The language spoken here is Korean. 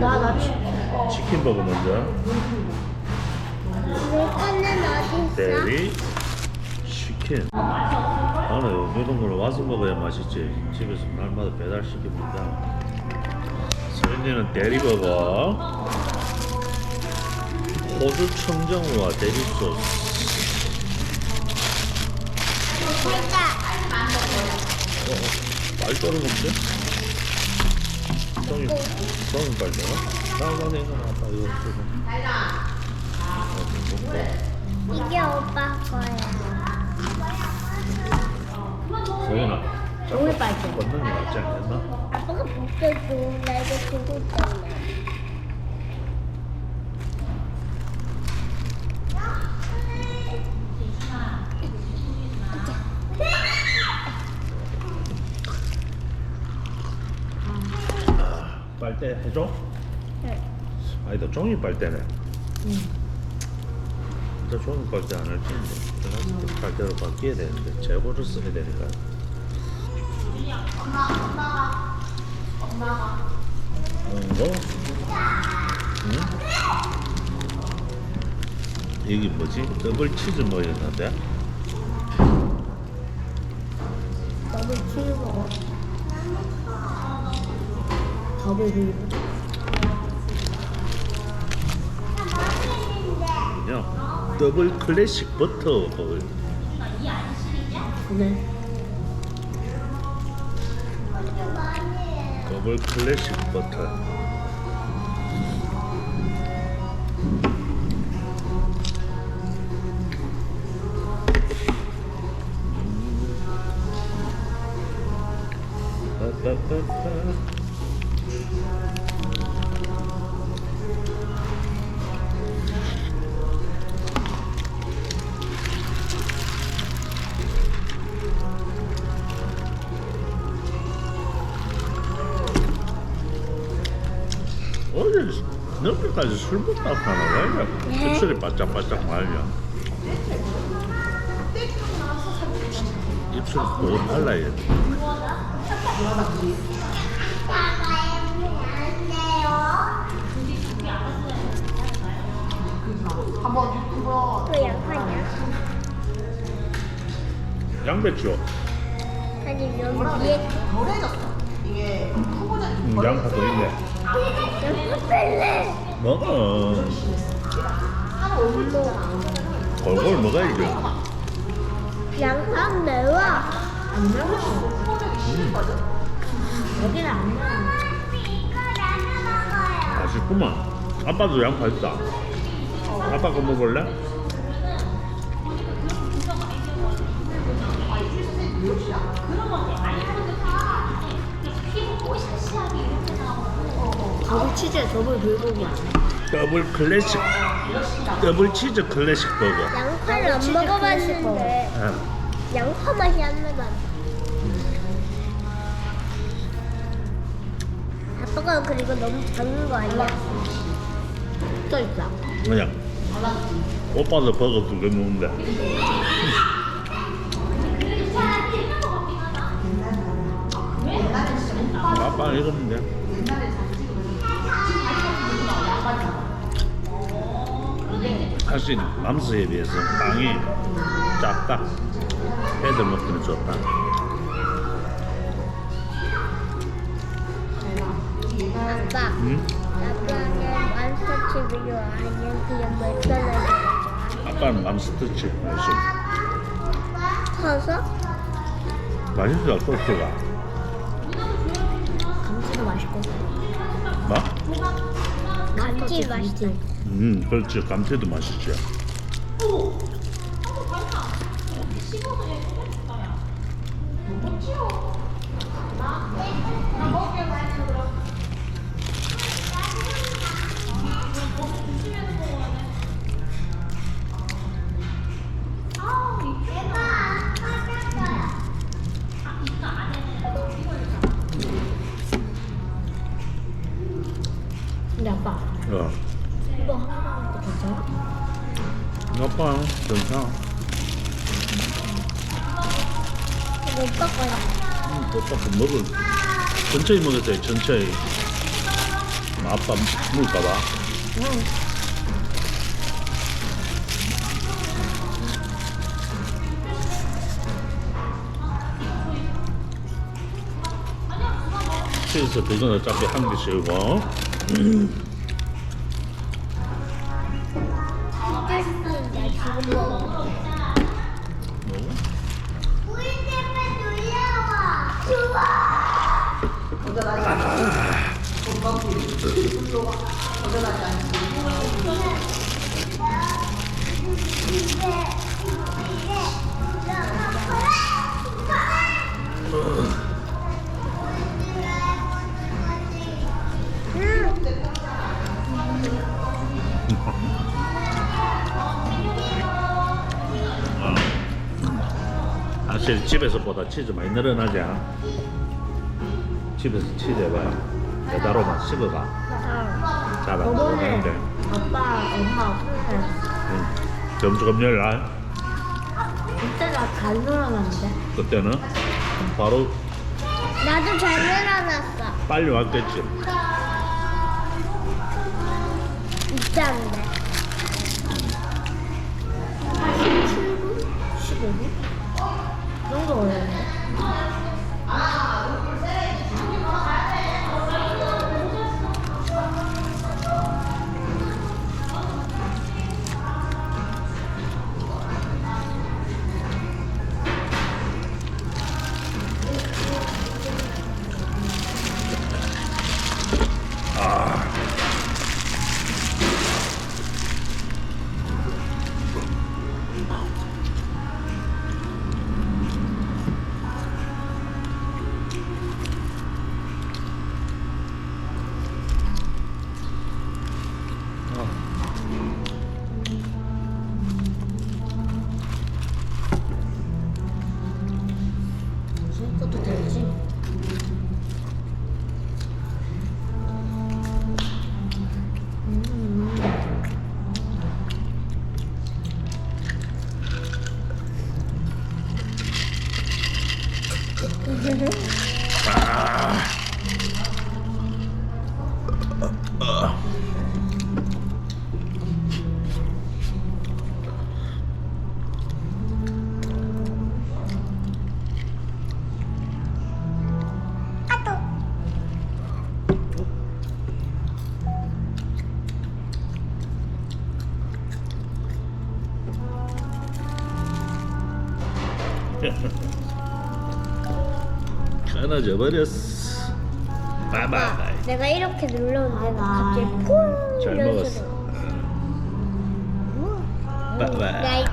나 나 치킨 버거 먼저. 내 거는 어디 있어? 대리 치킨. 나는 이런 걸 와서 먹어야 맛있지. 집에서 날마다 배달 시킵니다. 소연이는 대리 버거. 호주 청정우와 대리 소스. 살짝. 빨대는 없지? 똥이, 똥이? 나만 이거 나빠, 이거 쓰고. 어, 이게 오빠 거야. 소연아, 종이 빨대. 걷는 게 낫지 않겠나? 아빠가 벗겨줘. 나 이거 두고 있잖아. 빨대 해줘? 응. 아니다, 종이 빨대네. 진짜 종이 빨대 안할 텐데. 플라스틱 빨대로 바뀌어야 되는데, 재고를 써야 되니까. 응, 뭐? 응? 이게 뭐지? 더블 치즈 뭐였는데? 더블 그 그냥 더블 클래식 버터 버거. 네. 더블 클래식 버터. 어제 늦게까지 술 먹다 가나 왜 입술이 바짝바짝 말려. 입술 더 발라야 돼또 양파냐? 양배추. 아니 여기 위에 음, 양파 더 있네. 먹어 골골 먹어야죠 양파 매워. 안 매워. 여기는 안 매워. 맛있구만 아빠도 양파 있다 아빠 거 먹을래? 더블 치즈에 더블 불고기야. 더블 클래식 더블 치즈 클래식 버거 양파를 안 치즈 먹어봤는데 아, 양파 맛이 안 나다. 아빠가 그리고 너무 작은 거 아니야? 또 있다. 그냥 오빠도 버거 두 개 먹는데 아빠 이거 먹돼 사실 맘스에 비해서 빵이 작다 애들 먹기는 좋다 아빠, 응? 아빠는 몬스터칩이 좋아? 아니면 그냥 맥도날드? 아빠는 맘스터치 맛있어 커서? 맛있어 소스가 감튀도 맛있고. 뭐? 감튀 맛있어. 음 그렇지. 감태도 맛있지. 근 아빠 괜찮아 오빠 거야. 음, 그 먹을 천천히 먹었어요 천천히 아빠 물까봐. 응. 치즈 그건 어차피 한 개씩이 Come on. 사실 집에서보다 치즈 많이 늘어나지 않아? 집에서 치즈 해봐요. 배달로만 식어가. 잘안 들어가는데. 아빠, 엄마 없을 때 응. 점주금 날 그때 나잘 놀아놨는데. 그때는 바로 나도 잘 늘어났어. 빨리 왔겠지. 있잖데. Yeah. 끊어져 버렸어. 바이바이. 내가 이렇게 눌렀는데. 갑자기 퐁잘 이런 먹었어. 소리가. 이